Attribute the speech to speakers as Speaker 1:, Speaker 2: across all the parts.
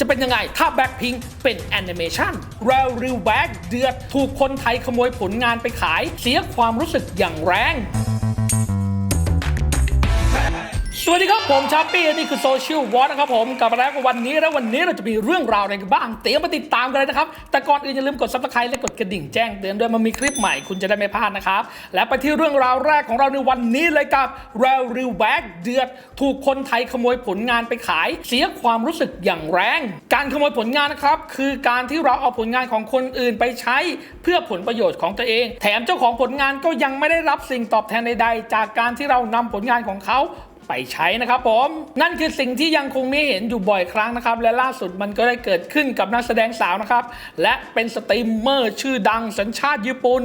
Speaker 1: จะเป็นยังไง ถ้าแบ็คพิงเป็นแอนิเมชันแรลริวแบ็กเดือด ถูกคนไทยขโมยผลงานไปขาย เสียความรู้สึกอย่างแรง สวัสดีครับ ผมชาปี้นี่คือโซเชียลวอทนะครับผมกลับมาแล้วกับวันนี้แล้ววันนี้เราจะมีเรื่องราวอะไรกันบ้าง เตรียมมาติดตามกันเลยนะครับ แต่ก่อนอื่นอย่าลืมกดซับสไครต์และกดกระดิ่งแจ้งเตือนด้วยมันมีคลิปใหม่คุณจะได้ไม่พลาดนะครับ และไปที่เรื่องราวแรกของเราในวันนี้เลยกับ r a l r e w b a c k เดือด ถูกคนไทยขโมยผลงานไปขาย เสียความรู้สึกอย่างแรง การขโมยผลงานนะครับคือการที่เราเอาผลงานของคนอื่นไปใช้ เพื่อผลประโยชน์ของตัวเอง แถมเจ้าของผลงานก็ยังไม่ได้รับสิ่งตอบแทนใดๆจากการที่เรานำผลงานของเขา ไปใช้นะครับผม นั่นคือสิ่งที่ยังคงมีเห็นอยู่บ่อยครั้งนะครับ และล่าสุดมันก็ได้เกิดขึ้นกับนักแสดงสาวนะครับ และเป็นสตรีมเมอร์ชื่อดังสัญชาติญี่ปุ่น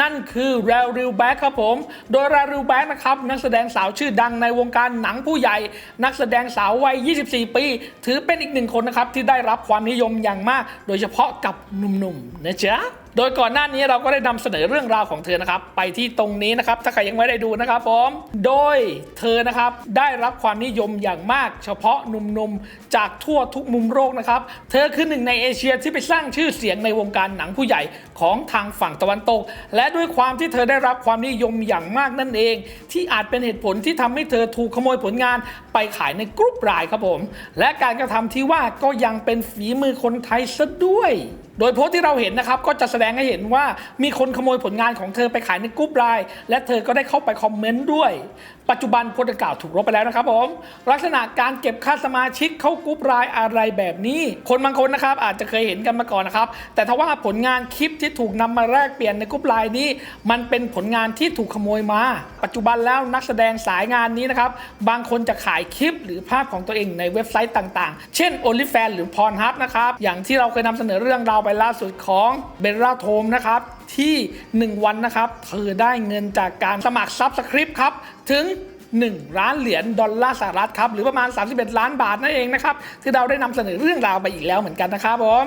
Speaker 1: นั่นคือ r a l r i w b a c k ครับผม โดย r a l r i w b a c k นะครับนักแสดงสาวชื่อดังในวงการหนังผู้ใหญ่ นักแสดงสาววัย 24 ปี ถือเป็นอีกหนึ่งคนนะครับที่ได้รับความนิยมอย่างมาก โดยเฉพาะกับหนุ่มๆนะจ๊ะ โดยก่อนหน้านี้เราก็ได้นำเสนอเรื่องราวของเธอนะครับ ไปที่ตรงนี้นะครับ ถ้าใครยังไม่ได้ดูนะครับผมโดยเธอนะครับได้รับความนิยมอย่างมาก เฉพาะหนุ่มๆจากทั่วทุกมุมโลกนะครับ เธอคือหนึ่งในเอเชียที่ไปสร้างชื่อเสียงในวงการหนังผู้ใหญ่ของทางฝั่งตะวันตก และด้วยความที่เธอได้รับความนิยมอย่างมากนั่นเอง ที่อาจเป็นเหตุผลที่ทำให้เธอถูกขโมยผลงานไปขายในกรุ๊ปไลน์ครับผม และการกระทำที่ว่าก็ยังเป็นฝีมือคนไทยซะด้วย โดยโพสต์ที่เราเห็นนะครับก็จะแสดงให้เห็นว่ามีคนขโมยผลงานของเธอไปขายในกรุ๊ปไลน์และเธอก็ได้เข้าไปคอมเมนต์ด้วย ปัจจุบันโพสต์ดังกล่าวถูกลบไปแล้วนะครับผมลักษณะการเก็บค่าสมาชิกเข้ากรุ๊ปไลน์อะไรแบบนี้ คนบางคนนะครับอาจจะเคยเห็นกันมาก่อนนะครับแต่ถ้าว่าผลงานคลิปที่ถูกนำมาแลกเปลี่ยนในกรุ๊ปไลน์นี้ มันเป็นผลงานที่ถูกขโมยมา ปัจจุบันแล้วนักแสดงสายงานนี้นะครับบางคนจะขายคลิปหรือภาพของตัวเองในเว็บไซต์ต่างๆ เช่น OnlyFans หรือ Pornhub นะครับอย่างที่เราเคยนำเสนอเรื่องราวไปล่าสุดของเบลล่าโทมนะครับ ที่ 1 วันนะครับ เธอได้เงินจากการสมัครซับสคริปต์ครับ ถึง 1 ล้านเหรียญดอลลาร์สหรัฐครับหรือประมาณ 31 ล้านบาทนั่นเองนะครับที่เราได้นำเสนอเรื่องราวไปอีกแล้วเหมือนกันนะครับผม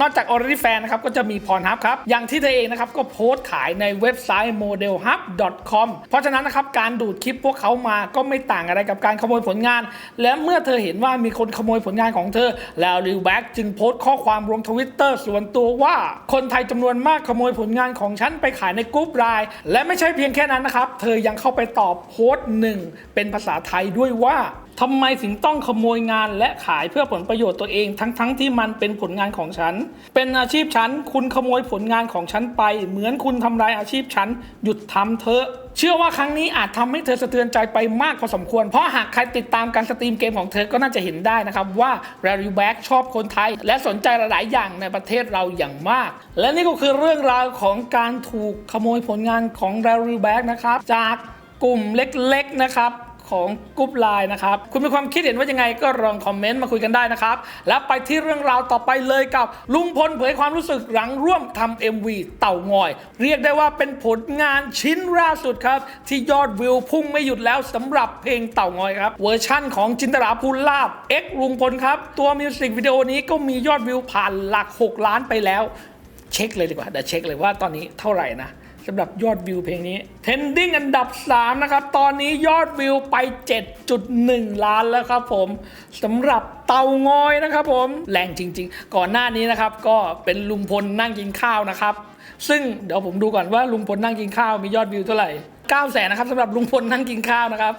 Speaker 1: นอกจาก o r i f a n นะครับก็จะมี Pornhub ครับอย่างที่เธอเองนะครับก็โพสต์ขายในเว็บไซต์ modelhub.com เพราะฉะนั้นนะครับการดูดคลิปพวกเขามาก็ไม่ต่างอะไรกับการขโมยผลงาน และเมื่อเธอเห็นว่ามีคนขโมยผลงานของเธอ แล้วริวแบ็กจึงโพสต์ข้อความลงทวิตเตอร์ส่วนตัวว่า คนไทยจำนวนมากขโมยผลงานของฉันไปขายในกรุ๊ปไลน์และไม่ใช่เพียงแค่นั้นนะครับ เธอยังเข้าไปตอบโพสต์หนึ่งเป็นภาษาไทยด้วยว่าทำไมถึงต้องขโมยงานและขายเพื่อผลประโยชน์ตัวเอง ทั้งๆทที่มันเป็นผลงานของฉัน เป็นอาชีพฉัน คุณขโมยผลงานของฉันไป เหมือนคุณทำลายอาชีพฉัน หยุดทำเถอะ เชื่อว่าครั้งนี้อาจทำให้เธอสะเทือนใจไปมากพอสมควร เพราะหากใครติดตามการสตรีมเกมของเธอก็น่าจะเห็นได้นะครับว่า r a r y b a c k ชอบคนไทย และสนใจหลายๆอย่างในประเทศเราอย่างมาก และนี่ก็คือเรื่องราวของการถูกขโมยผลงานของ r a r y b a c k นะครับจาก กลุ่มเล็กๆนะครับของกรุ๊ปไลน์นะครับ คุณมีความคิดเห็นว่ายังไงก็ลองคอมเมนต์มาคุยกันได้นะครับ แล้วไปที่เรื่องราวต่อไปเลยกับ ลุงพลเผยความรู้สึกหลังร่วมทำ MV เต่างอย เรียกได้ว่าเป็นผลงานชิ้นล่าสุดครับ ที่ยอดวิวพุ่งไม่หยุดแล้วสำหรับเพลงเต่างอยครับ เวอร์ชั่นของจินตราภูลาบ X ลุงพลครับ ตัวมิวสิกวิดีโอนี้ก็มียอดวิวผ่านหลัก 6 ล้านไปแล้ว เช็คเลยดีกว่าเดี๋ยวเช็คเลยว่าตอนนี้เท่าไหร่นะ สำหรับยอดวิวเพลงนี้ Trending อันดับ 3 นะครับ ตอนนี้ยอดวิวไป 7.1 ล้านแล้วครับผมสำหรับเตางอยนะครับผมแรงจริง ๆ ก่อนหน้านี้นะครับ ก็เป็นลุงพลนั่งกินข้าวนะครับ ซึ่งเดี๋ยวผมดูก่อนว่าลุงพลนั่งกินข้าวมียอดวิวเท่าไหร่9แสนนะครับสำหรับลุงพลนั่งกินข้าวนะครับ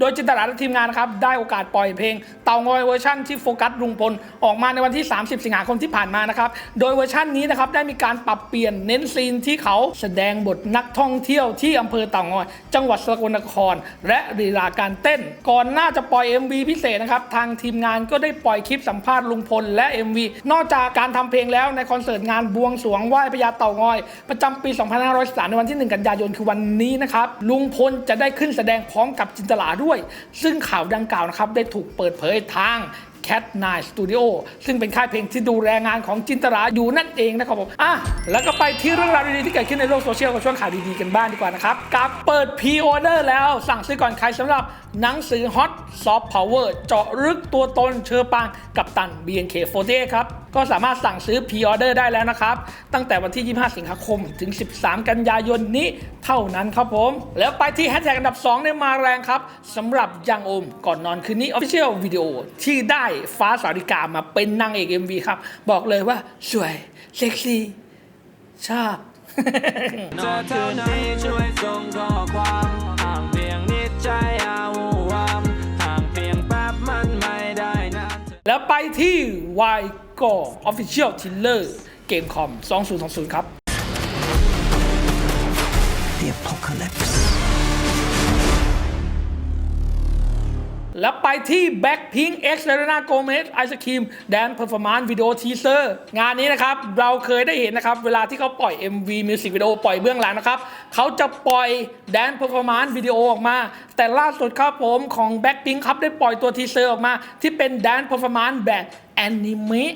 Speaker 1: โดยจินตลาและทีมงานครับได้โอกาสปล่อยเพลง เต่างอยเวอร์ชันที่โฟกัสลุงพลออกมาในวันที่ 30 สิงหาคมที่ผ่านมานะครับ โดยเวอร์ชันนี้นะครับได้มีการปรับเปลี่ยนเน้นซีนที่เขาแสดงบทนักท่องเที่ยวที่อำเภอเต่างอย จังหวัดสกลนคร และลีลาการเต้น ก่อนหน้าจะปล่อย MV พิเศษนะครับทางทีมงานก็ได้ปล่อยคลิปสัมภาษณ์ลุงพลและ MV นอกจากการทำเพลงแล้วในคอนเสิร์ตงานบวงสรวงไหว้พญาเต่างอย ประจำปี 2513ในวันที่ 1 กันยายนคือวันนี้นะครับลุงพลจะได้ขึ้นแสดงพร้อมกับจินตลาด้วย ซึ่งข่าวดังกล่าวนะครับได้ถูกเปิดเผยทาง Cat n i g h t Studio ซึ่งเป็นค่ายเพลงที่ดูแลงานของจินตราอยู่นั่นเองนะครับผมอะแล้วก็ไปที่เรื่องราวดีๆที่เกิดขึ้นในโลกโซเชียลกับช่วงข่าวดีๆกันบ้างดีกว่านะครับกับเปิด P Order แล้วสั่งซื้อก่อนใครสำหรับ หนังสือฮอตซอฟต์พาวเวอร์เจาะลึกตัวตนเชอปางกับตัน BNK48 ครับก็สามารถสั่งซื้อพ r ออเดอร์ได้แล้วนะครับ ตั้งแต่วันที่ 25 สิงหาคม ถึง 13 กันยายนนี้เท่านั้นครับผม แล้วไปที่แฮชแท็กอันดับ 2 ในมาแรงครับสำหรับยังโอมก่อนนอนคืนนี้ Official Video ที่ได้ฟ้าสาริกามาเป็นนางเอก MV ครับ บอกเลยว่าสวย เซ็กซี่ ชอบ
Speaker 2: นอนเท่านี้ช่วยส่งข้อความห่างเพียงนิด ใจอาวูวามห่างเพียงแป๊บมันไม่ได้นาน
Speaker 1: แล้วไปที่ Y Go Official Tiller เกมคอม 2020 ครับ
Speaker 3: The apocalypse.
Speaker 1: แล้วไปที่ Blackpink X Selena Gomez Ice Cream Dance Performance Video Teaser งานนี้นะครับ เราเคยได้เห็นนะครับ เวลาที่เขาปล่อย MV Music Video ปล่อยเบื้องหลังนะครับ เขาจะปล่อย Dance Performance Video ออกมา แต่ล่าสุดครับผมของ Blackpink ครับได้ปล่อยตัวทีเซอร์ออกมา ที่เป็น Dance Performance แบบแอนิเมะ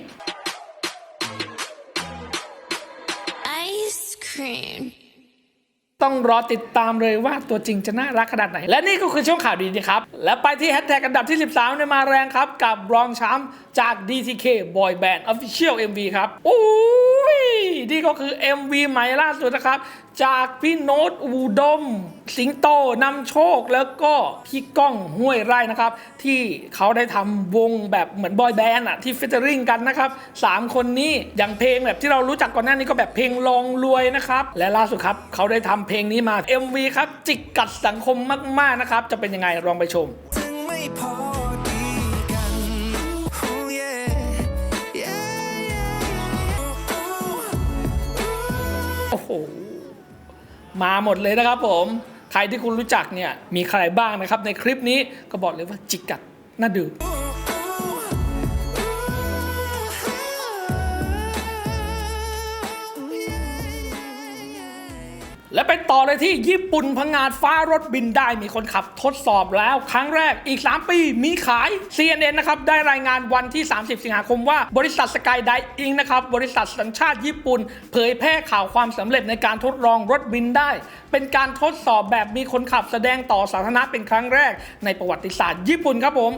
Speaker 4: Ice cream.
Speaker 1: ต้องรอติดตามเลยว่าตัวจริงจะน่ารักขนาดไหน และนี่ก็คือช่วงข่าวดีนะครับ และไปที่แฮชแท็กอันดับที่ 13ในมาแรงครับ กับรองแชมป์จาก DTK Boy Band Official MV ครับโอ้ยนี่ก็คือ MV ใหม่ล่าสุดนะครับ จากพี่โน้ตอูดม สิงโตนำโชคแล้วก็พี่ก้องห้วยไร่นะครับ ที่เขาได้ทำวงแบบเหมือนบอยแบนด์อะที่ฟิชเจอริงกันนะครับสามคนนี้อย่างเพลงแบบที่เรารู้จักก่อนหน้านี้ก็แบบเพลงลองรวยนะครับ และล่าสุดครับ เขาได้ทำเพลงนี้มา MV ครับ จิกกัดสังคมมากๆนะครับ จะเป็นยังไงลองไปชม
Speaker 3: ถึงไม่พอดีกัน Ooh, yeah. Yeah, yeah. Ooh, ooh, ooh.
Speaker 1: โอ้โห มาหมดเลยนะครับผม ใครที่คุณรู้จักเนี่ย มีใครบ้างนะครับ ในคลิปนี้ก็บอกเลยว่าจิกกัดน่าดูแล ไปต่อเลยที่ญี่ปุ่นพังงาดฟ้ารถบินได้มีคนขับทดสอบแล้ว ครั้งแรกอีก 3 ปีมีขาย CNN นะครับได้รายงานวันที่ 30 สิงหาคมว่าบริษัทสกายไดอิงนะครับบริษัทสัญชาติญี่ปุ่น เผยแพร่ข่าวความสำเร็จในการทดลองรถบินได้ เป็นการทดสอบแบบมีคนขับแสดงต่อสาธารณะเป็นครั้งแรก ในประวัติศาสตร์ญี่ปุ่นครับผม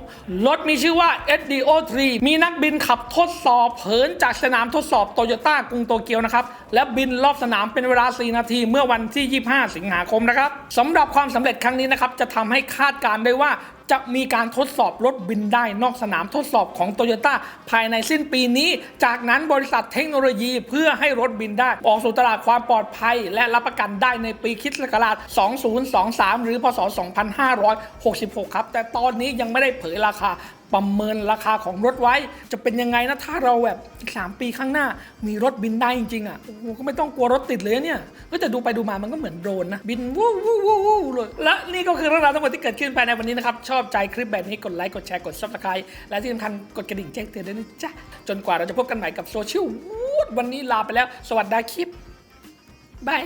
Speaker 1: รถมีชื่อว่า SDO3 มีนักบินขับทดสอบเหินจากสนามทดสอบโตโยต้ากรุงโตเกียวนะครับและบินรอบสนามเป็นเวลา 4 นาทีเมื่อวันที่ที่ 25 สิงหาคมนะครับสำหรับความสำเร็จครั้งนี้นะครับจะทำให้คาดการณ์ได้ว่าจะมีการทดสอบรถบินได้นอกสนามทดสอบของโตโยต้าภายในสิ้นปีนี้ จากนั้นบริษัทเทคโนโลยีเพื่อให้รถบินได้ ออกสู่ตลาดความปลอดภัย และรับประกันได้ในปีคิดศักราช 2023 หรือพศ 2566 ครับ แต่ตอนนี้ยังไม่ได้เผยราคา ประเมินราคาของรถไว้ จะเป็นยังไงนะถ้าเราแบบอีกสามปีข้างหน้ามีรถบินได้จริงๆอะโอ้โหก็ไม่ต้องกลัวรถติดเลยเนี่ยก็แต่ดูไปดูมามันก็เหมือนโดรนนะบินวู้วู้วู้วู้เลยและนี่ก็คือเรื่องราวทั้งหมดที่เกิดขึ้นภายในวันนี้นะครับชอบใจคลิปแบบนี้กดไลค์กดแชร์กด subscribe และที่สำคัญกดกระดิ่งแจ้งเตือนด้วยนะจ๊ะจนกว่าเราจะพบกันใหม่กับโซเชียลวูดวันนี้ลาไปแล้ว สวัสดีคลิปบาย